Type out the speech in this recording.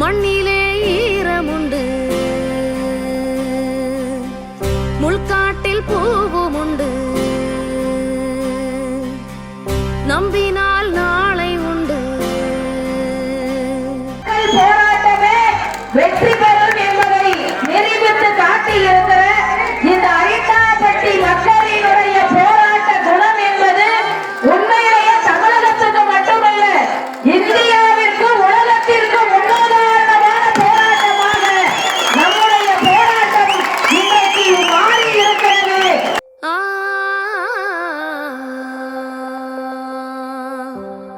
மண்ணிலே ஈரமுண்டு பூவும் உண்டு நம்பினால் நாளை உண்டு. போராட்டமே வெற்றி பெறும் என்பதை நிரூபித்து காட்டியிருக்கும்